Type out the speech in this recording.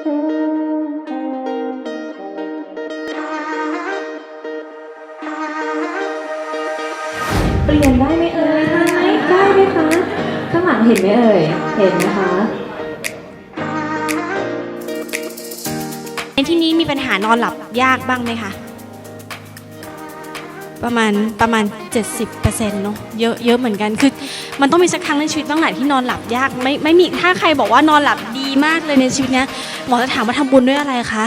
เปลี่ยนได้ไหมเอ่ยได้ไหมได้ไหมคะ ข้างหลังเห็นไหมเอ่ย เห็นนะคะ ในที่นี้มีปัญหานอนหลับยากบ้างไหมคะ ประมาณประมาณ 70%เนาะเยอะเยอะเหมือนกันคือ มันต้องมีสักครั้งในชีวิตบ้างแหละที่นอนหลับยากไม่ไม่มีถ้าใครบอกว่านอนหลับดี มากเลยในชีวิตเนี้ยหมอจะถามว่าทำบุญด้วยอะไรคะ